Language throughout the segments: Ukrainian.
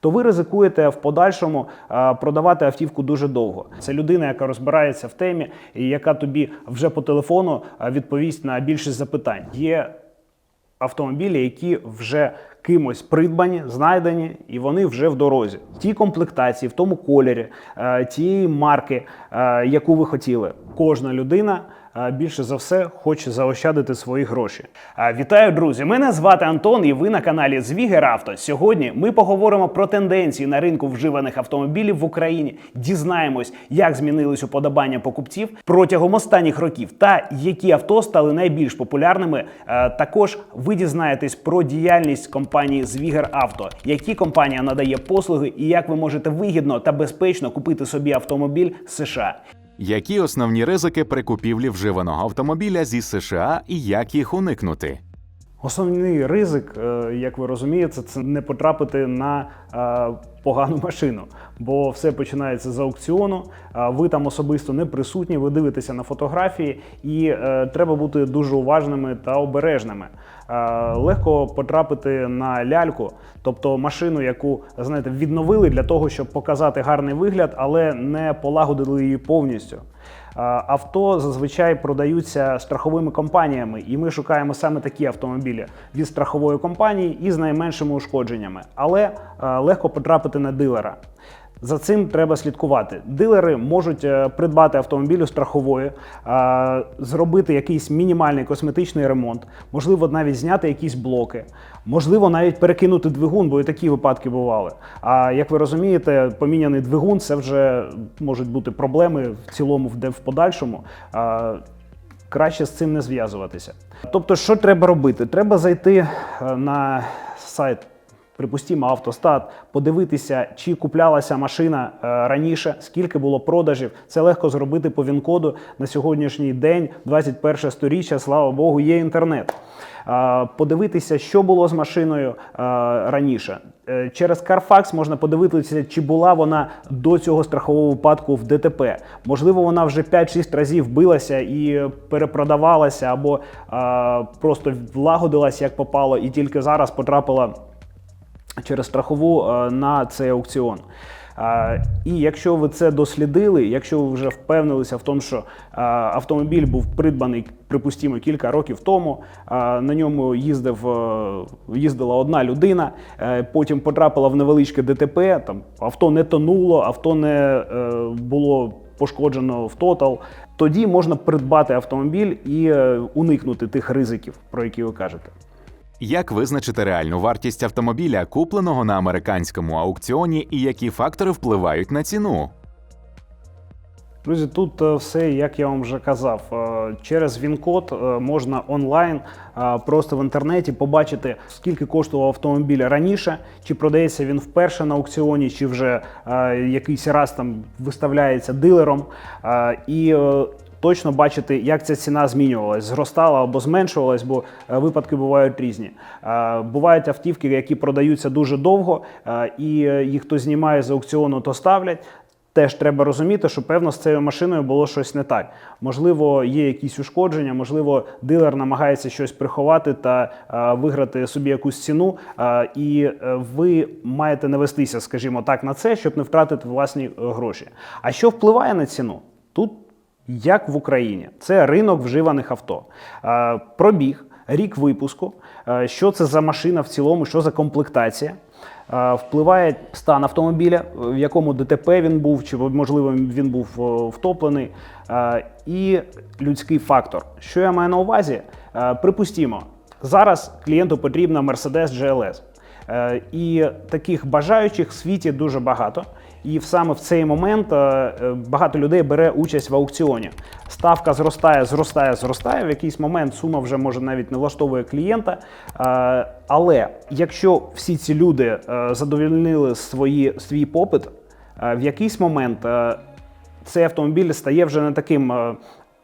то ви ризикуєте в подальшому е, продавати автівку дуже довго. Це людина, яка розбирається в темі, і яка тобі вже по телефону е, відповість на більшість запитань. Є автомобілі, які вже кимось придбані, знайдені, і вони вже в дорозі. Ті комплектації, в тому кольорі, е, тієї марки, яку ви хотіли. Кожна людина. Більше за все хоче заощадити свої гроші. Вітаю, друзі! Мене звати Антон, і ви на каналі Звігер Авто. Сьогодні ми поговоримо про тенденції на ринку вживаних автомобілів в Україні. Дізнаємось, як змінились уподобання покупців протягом останніх років та які авто стали найбільш популярними. Також ви дізнаєтесь про діяльність компанії Звігер Авто, які компанія надає послуги і як ви можете вигідно та безпечно купити собі автомобіль США. Які основні ризики при купівлі вживаного автомобіля зі США і як їх уникнути? Основний ризик, е, як ви розумієте, це не потрапити на е, погану машину, бо все починається з аукціону. Ви там особисто не присутні, ви дивитеся на фотографії, і е, треба бути дуже уважними та обережними. Е, Легко потрапити на ляльку, тобто машину, яку знаєте, відновили для того, щоб показати гарний вигляд, але не полагодили її повністю. Авто зазвичай продаються страховими компаніями, і ми шукаємо саме такі автомобілі від страхової компанії із найменшими ушкодженнями, але е, легко потрапити на дилера. За цим треба слідкувати. Дилери можуть е, придбати автомобіль страхової, е, зробити якийсь мінімальний косметичний ремонт, можливо, навіть зняти якісь блоки, можливо, навіть перекинути двигун, бо і такі випадки бували. А як ви розумієте, поміняний двигун це вже можуть бути проблеми в цілому, де в подальшому. Е, Краще з цим не зв'язуватися. Тобто, що треба робити? Треба зайти на сайт припустімо, автостат, подивитися, чи куплялася машина е, раніше, скільки було продажів. Це легко зробити по ВІН-коду на сьогоднішній день, 21 сторіччя, слава Богу, є інтернет. Е, Подивитися, що було з машиною е, раніше. Через Carfax можна подивитися, чи була вона до цього страхового випадку в ДТП. Можливо, вона вже 5-6 разів билася і перепродавалася, або просто влагодилась як попало, і тільки зараз потрапила через страхову е, на цей аукціон. Е, І якщо ви це дослідили, якщо ви вже впевнилися в тому, що е, автомобіль був придбаний, припустимо, кілька років тому, на ньому їздив, їздила одна людина, потім потрапила в невеличке ДТП, там авто не тонуло, авто не було пошкоджено в тотал, тоді можна придбати автомобіль і уникнути тих ризиків, про які ви кажете. Як визначити реальну вартість автомобіля, купленого на американському аукціоні, і які фактори впливають на ціну? Друзі, тут е, все, як я вам вже казав, Е, через він-код е, можна онлайн просто в інтернеті побачити, скільки коштував автомобіль раніше, чи продається він вперше на аукціоні, чи вже якийсь раз там виставляється дилером. І точно бачити, як ця ціна змінювалась, зростала або зменшувалась, бо е, випадки бувають різні. Е, Бувають автівки, які продаються дуже довго, е, і їх хто знімає з аукціону, то ставлять. Теж треба розуміти, що певно з цією машиною було щось не так. Можливо, є якісь ушкодження, можливо, дилер намагається щось приховати та е, виграти собі якусь ціну. Е, і ви маєте навестися, скажімо так, на це, щоб не втратити власні гроші. А що впливає на ціну? Тут як в Україні, це ринок вживаних авто. Е, Пробіг, рік випуску, е, що це за машина в цілому, що за комплектація. Е, Впливає стан автомобіля, в якому ДТП він був, чи можливо він був втоплений, і людський фактор. Що я маю на увазі? Припустімо, зараз клієнту потрібна Mercedes GLS. І таких бажаючих в світі дуже багато. І саме в цей момент е, е, багато людей бере участь в аукціоні. Ставка зростає, зростає, зростає. В якийсь момент сума вже може навіть не влаштовує клієнта. Е, Але якщо всі ці люди задовільнили свої, свій попит, в якийсь момент цей автомобіль стає вже не таким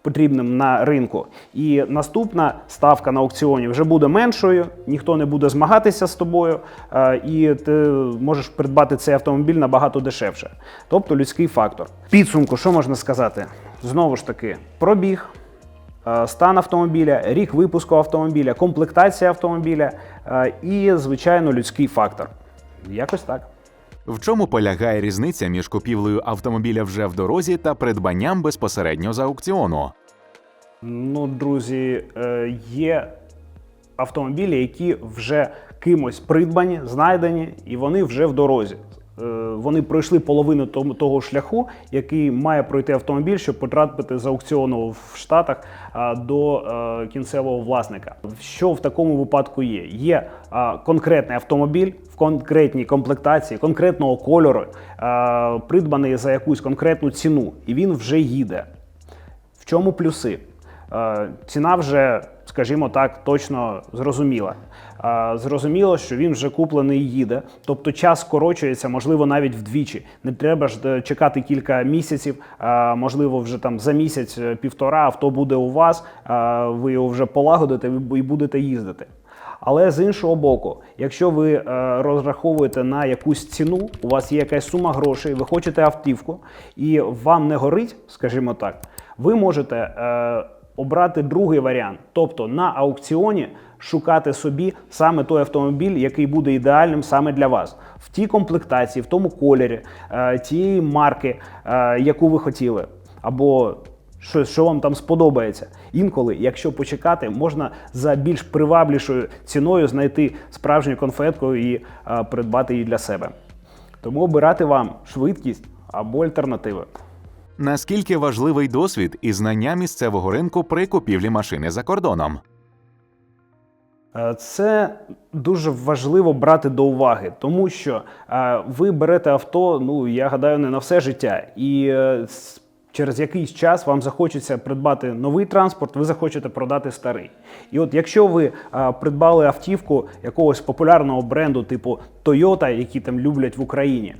потрібним на ринку. І наступна ставка на аукціоні вже буде меншою, ніхто не буде змагатися з тобою, е, і ти можеш придбати цей автомобіль набагато дешевше. Тобто людський фактор. Підсумку, що можна сказати? Знову ж таки, пробіг. е, Стан автомобіля, рік випуску автомобіля, комплектація автомобіля е, і, звичайно, людський фактор. Якось так. В чому полягає різниця між купівлею автомобіля вже в дорозі та придбанням безпосередньо з аукціону? Ну, друзі, е, є автомобілі, які вже кимось придбані, знайдені, і вони вже в дорозі. Е, Вони пройшли половину того шляху, який має пройти автомобіль, щоб потрапити з аукціону в Штатах до е, кінцевого власника. Що в такому випадку є? Є конкретний автомобіль в конкретній комплектації, конкретного кольору, придбаний за якусь конкретну ціну, і він вже їде. В чому плюси? Е, Ціна вже, скажімо так, точно зрозуміла. Зрозуміло, що він вже куплений і їде, тобто час скорочується, можливо, навіть вдвічі. Не треба ж е, чекати кілька місяців, можливо, вже там за місяць е, авто буде у вас, ви його вже полагодите і будете їздити. Але з іншого боку, якщо ви е, розраховуєте на якусь ціну, у вас є якась сума грошей, ви хочете автівку, і вам не горить, скажімо так, ви можете обрати другий варіант, тобто на аукціоні шукати собі саме той автомобіль, який буде ідеальним саме для вас, в тій комплектації, в тому кольорі, е, тієї марки, е, яку ви хотіли, або що, що вам там сподобається. Інколи, якщо почекати, можна за більш приваблішою ціною знайти справжню конфетку і е, придбати її для себе. Тому обирати вам швидкість або альтернативи. Наскільки важливий досвід і знання місцевого ринку при купівлі машини за кордоном? Е, Це дуже важливо брати до уваги, тому що е, ви берете авто, ну я гадаю, не на все життя, і е, через якийсь час вам захочеться придбати новий транспорт, ви захочете продати старий. І от якщо ви е, придбали автівку якогось популярного бренду, типу Toyota, які там люблять в Україні, е,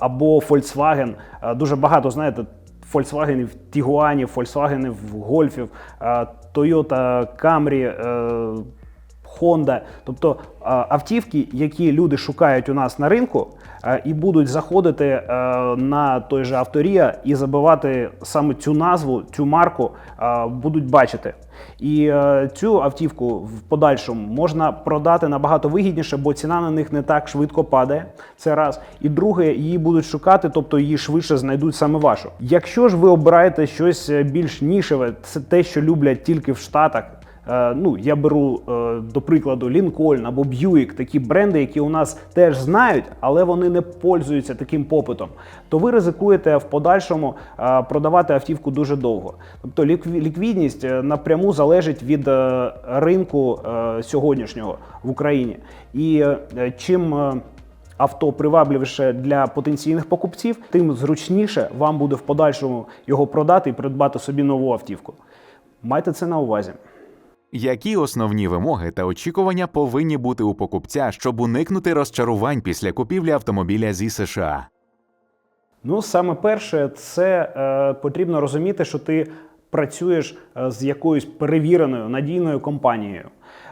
або Volkswagen, е, дуже багато знаєте. Volkswagen, Тігуанів, Volkswagen, Гольфів, е, Toyota Camry, Honda, тобто автівки, які люди шукають у нас на ринку, е, і будуть заходити е, на той же авторія і забивати саме цю назву, цю марку, е, будуть бачити. І цю автівку в подальшому можна продати набагато вигідніше, бо ціна на них не так швидко падає. Це раз. І друге, її будуть шукати, тобто її швидше знайдуть саме вашу. Якщо ж ви обираєте щось більш нішеве, це те, що люблять тільки в Штатах. Е, Ну, я беру е, до прикладу Lincoln або Buick, такі бренди, які у нас теж знають, але вони не пользуються таким попитом. То ви ризикуєте в подальшому е, продавати автівку дуже довго. Тобто лікві- ліквідність напряму залежить від ринку сьогоднішнього в Україні. І чим авто привабливіше для потенційних покупців, тим зручніше вам буде в подальшому його продати і придбати собі нову автівку. Майте це на увазі. Які основні вимоги та очікування повинні бути у покупця, щоб уникнути розчарувань після купівлі автомобіля зі США? Ну, саме перше, це е, потрібно розуміти, що ти працюєш е, з якоюсь перевіреною надійною компанією.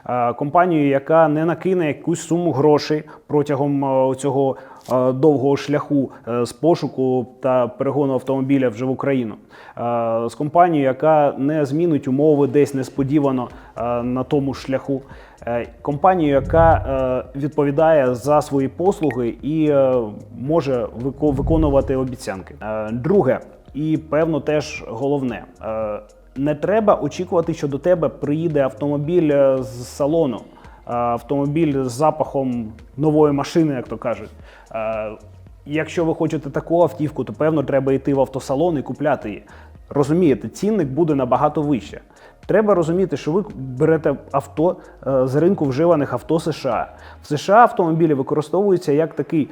Е, компанією, яка не накине якусь суму грошей протягом е, цього е, довгого шляху з пошуку та перегону автомобіля вже в Україну. З компанією, яка не змінить умови десь несподівано на тому шляху. Компанію, яка відповідає за свої послуги і може вико- виконувати обіцянки. Друге, і певно, теж головне. Не треба очікувати, що до тебе приїде автомобіль е, з салону, е, автомобіль з запахом нової машини, як то кажуть. Е, Якщо ви хочете таку автівку, то певно треба йти в автосалон і купляти її. Розумієте, цінник буде набагато вище. Треба розуміти, що ви берете авто з ринку вживаних авто США. В США автомобілі використовуються як такий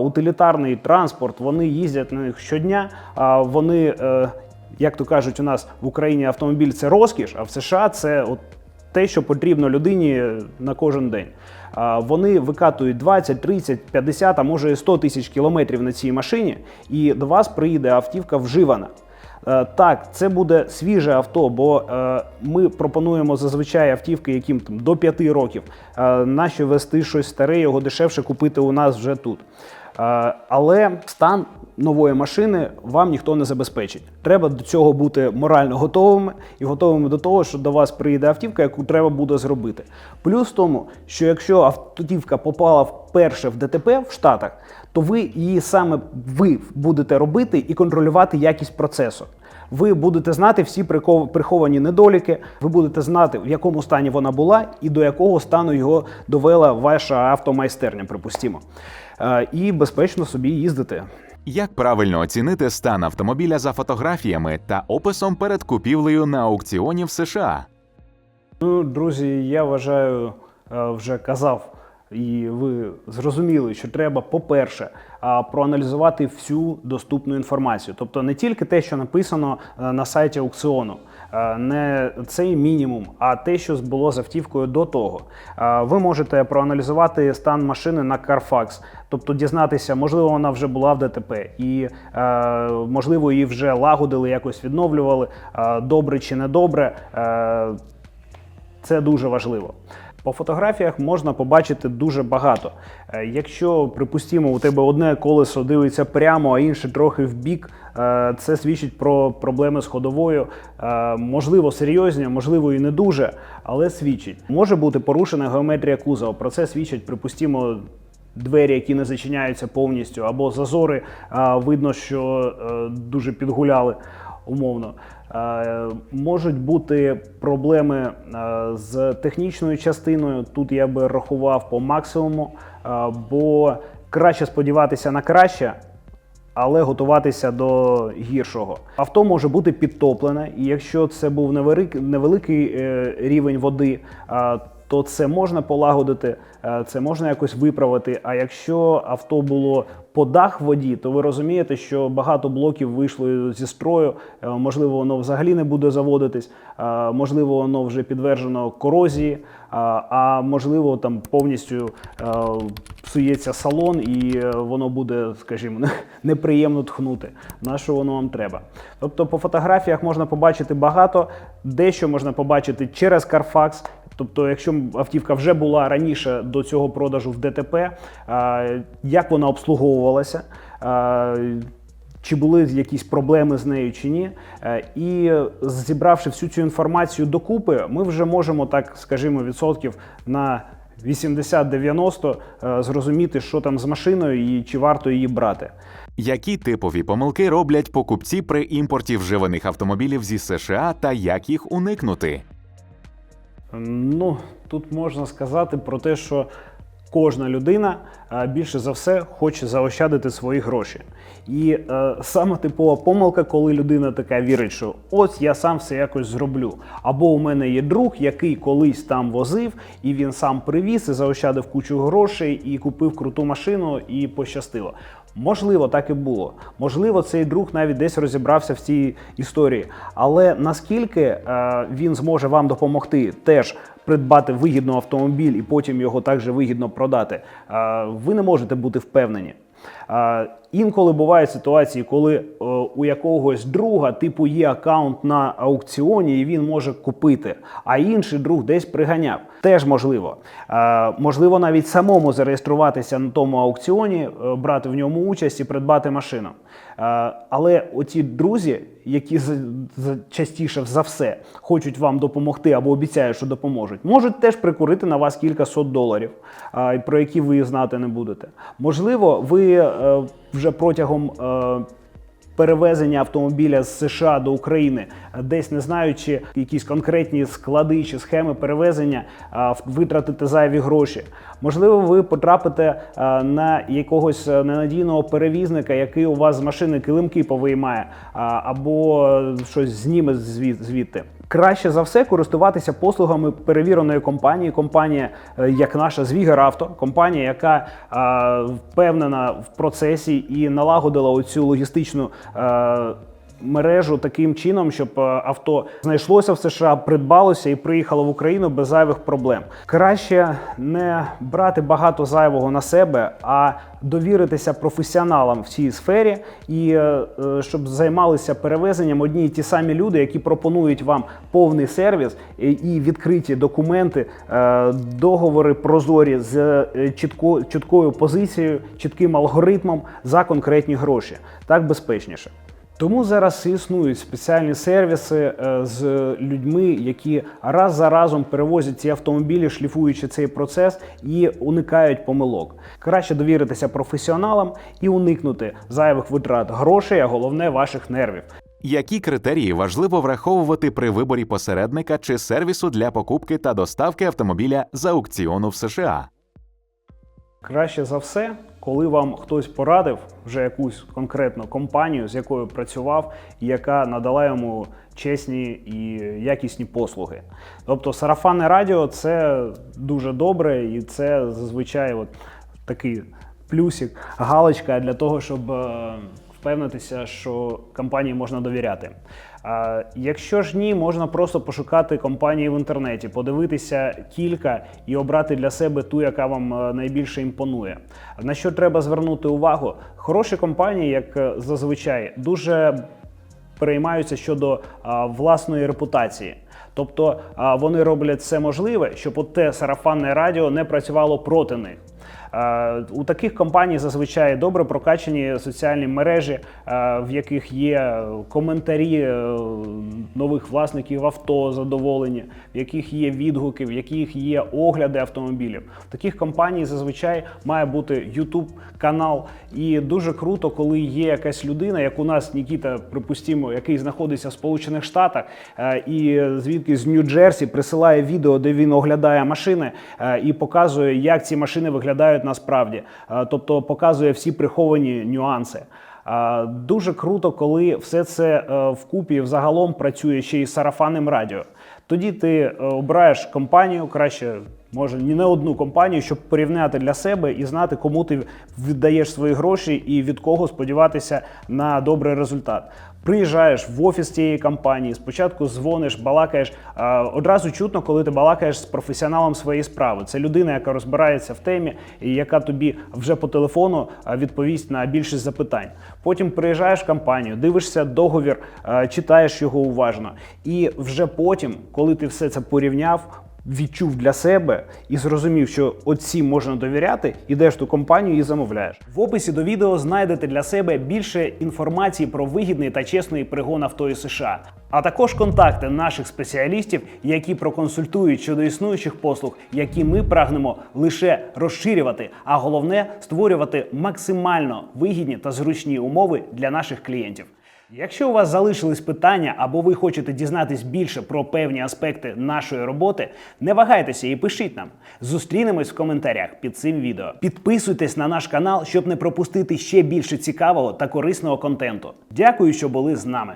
утилітарний транспорт. Вони їздять на них щодня. Вони, як то кажуть, у нас в Україні автомобіль це розкіш, а в США це от те, що потрібно людині на кожен день. Вони викатують 20, 30, 50, а може 100 тисяч кілометрів на цій машині, і до вас приїде автівка вживана. Е, Так, це буде свіже авто, бо е, ми пропонуємо зазвичай автівки, яким там до 5 років. Е, Нащо вести щось старе, його дешевше купити у нас вже тут. Але стан нової машини вам ніхто не забезпечить. Треба до цього бути морально готовими і готовими до того, що до вас приїде автівка, яку треба буде зробити. Плюс в тому, що якщо автівка попала вперше в ДТП в Штатах, то ви її саме ви будете робити і контролювати якість процесу. Ви будете знати всі прихов- приховані недоліки, ви будете знати, в якому стані вона була і до якого стану його довела ваша автомайстерня, припустимо. Е, І безпечно собі їздити. Як правильно оцінити стан автомобіля за фотографіями та описом перед купівлею на аукціоні в США? Ну, друзі, я вважаю, е, вже казав, і ви зрозуміли, що треба, по-перше, проаналізувати всю доступну інформацію. Тобто не тільки те, що написано е, на сайті аукціону, е, не цей мінімум, а те, що було з автівкою до того. Е, Ви можете проаналізувати стан машини на Carfax, тобто дізнатися, можливо, вона вже була в ДТП, і е, можливо, її вже лагодили, якось відновлювали, е, добре чи не добре. Е, це дуже важливо. По фотографіях можна побачити дуже багато. Е, Якщо, припустимо, у тебе одне колесо дивиться прямо, а інше трохи в бік, е, це свідчить про проблеми з ходовою. Е, Можливо, серйозні, можливо, і не дуже, але свідчить. Може бути порушена геометрія кузова. Про це свідчать, припустимо, двері, які не зачиняються повністю, або зазори, видно, що дуже підгуляли умовно. Е, Можуть бути проблеми е, з технічною частиною. Тут я би рахував по максимуму, е, бо краще сподіватися на краще, але готуватися до гіршого. Авто може бути підтоплене, і якщо це був невеликий, рівень води, то це можна полагодити, це можна якось виправити. А якщо авто було по дах воді, то ви розумієте, що багато блоків вийшло зі строю. е, Можливо, воно взагалі не буде заводитись, е, можливо, воно вже підтверджено корозії, а, а можливо, там повністю е, псується салон і е, воно буде, скажімо, неприємно тхнути. На що воно вам треба? Тобто, по фотографіях можна побачити багато, дещо можна побачити через Carfax. Тобто, якщо автівка вже була раніше до цього продажу в ДТП, е, як вона обслуговувалася, е, чи були якісь проблеми з нею чи ні. Е, І зібравши всю цю інформацію докупи, ми вже можемо так, скажімо, відсотків на 80-90 е, зрозуміти, що там з машиною і чи варто її брати. Які типові помилки роблять покупці при імпорті вживаних автомобілів зі США та як їх уникнути? Ну, тут можна сказати про те, що кожна людина більше за все хоче заощадити свої гроші. І е, саме типова помилка, коли людина така вірить, що ось я сам все якось зроблю. Або у мене є друг, який колись там возив, і він сам привіз і заощадив кучу грошей, і купив круту машину, і пощастило. Можливо, так і було. Можливо, цей друг навіть десь розібрався в цій історії. Але наскільки е, він зможе вам допомогти теж придбати вигідний автомобіль і потім його також вигідно продати, е, ви не можете бути впевнені. Інколи бувають ситуації, коли е, у якогось друга типу є аккаунт на аукціоні, і він може купити, а інший друг десь приганяв. Теж можливо. Можливо, навіть самому зареєструватися на тому аукціоні, е, брати в ньому участь і придбати машину. Але оці друзі, які частіше за все хочуть вам допомогти або обіцяють, що допоможуть, можуть теж прикурити на вас кілька сот доларів, про які ви знати не будете. Можливо, ви е, вже протягом. е, Перевезення автомобіля з США до України, е, десь не знаючи якісь конкретні склади чи схеми перевезення, а, в- витратите зайві гроші. Можливо, ви потрапите на якогось е, ненадійного перевізника, який у вас з машини килимки повиймає, або е, щось зніме звід- звідти. Краще за все користуватися послугами перевіреної компанії. Компанія, е, як наша Звігаравто, компанія, яка е, впевнена в процесі і налагодила оцю логістичну. е, мережу таким чином, щоб е, авто знайшлося в США, придбалося і приїхало в Україну без зайвих проблем. Краще не брати багато зайвого на себе, а довіритися професіоналам в цій сфері і е, е, щоб займалися перевезенням одні й ті самі люди, які пропонують вам повний сервіс і- і відкриті документи, договори прозорі з чітко, чіткою позицією, чітким алгоритмом за конкретні гроші. Так безпечніше. Тому зараз існують спеціальні сервіси е, з людьми, які раз за разом перевозять ці автомобілі, шліфуючи цей процес і уникають помилок. Краще довіритися професіоналам і уникнути зайвих витрат грошей, а головне ваших нервів. Які критерії важливо враховувати при виборі посередника чи сервісу для покупки та доставки автомобіля з аукціону в США? Краще за все, коли вам хтось порадив вже якусь конкретну компанію, з якою працював, яка надала йому чесні і якісні послуги. Тобто сарафанне радіо це дуже добре, і це зазвичай от такий плюсик, галочка для того, щоб е, впевнитися, що компанії можна довіряти. Якщо ж ні, можна просто пошукати компанії в інтернеті, подивитися кілька і обрати для себе ту, яка вам е, найбільше імпонує. На що треба звернути увагу? Хороші компанії, як е, зазвичай, дуже переймаються щодо власної репутації. Тобто вони роблять все можливе, щоб те сарафанне радіо не працювало проти них. Е, У таких компаній зазвичай добре прокачані соціальні мережі, е, в яких є коментарі е, нових власників авто задоволені, в яких є відгуки, в яких є огляди автомобілів. В таких компаній зазвичай має бути YouTube канал. І дуже круто, коли є якась людина, як у нас Нікіта, припустимо, який знаходиться в Сполучених Штатах, і звідки з Нью-Джерсі присилає відео, де він оглядає машини і показує, як ці машини виглядають насправді. Е, Тобто показує всі приховані нюанси. Е, Дуже круто, коли все це е, вкупі взагалом працює ще й сарафанним радіо. Тоді ти е, обираєш компанію, краще може не одну компанію, щоб порівняти для себе і знати, кому ти віддаєш свої гроші і від кого сподіватися на добрий результат. Приїжджаєш в офіс цієї компанії, спочатку дзвониш, балакаєш. Одразу чутно, коли ти балакаєш з професіоналом своєї справи. Це людина, яка розбирається в темі і яка тобі вже по телефону відповість на більшість запитань. Потім приїжджаєш в компанію, дивишся договір, читаєш його уважно. І вже потім, коли ти все це порівняв, відчув для себе і зрозумів, що оці можна довіряти, ідеш ту компанію і замовляєш. В описі до відео знайдете для себе більше інформації про вигідний та чесний пригон авто із США, а також контакти наших спеціалістів, які проконсультують щодо існуючих послуг, які ми прагнемо лише розширювати, а головне створювати максимально вигідні та зручні умови для наших клієнтів. Якщо у вас залишились питання або ви хочете дізнатись більше про певні аспекти нашої роботи, не вагайтеся і пишіть нам. Зустрінемось в коментарях під цим відео. Підписуйтесь на наш канал, щоб не пропустити ще більше цікавого та корисного контенту. Дякую, що були з нами.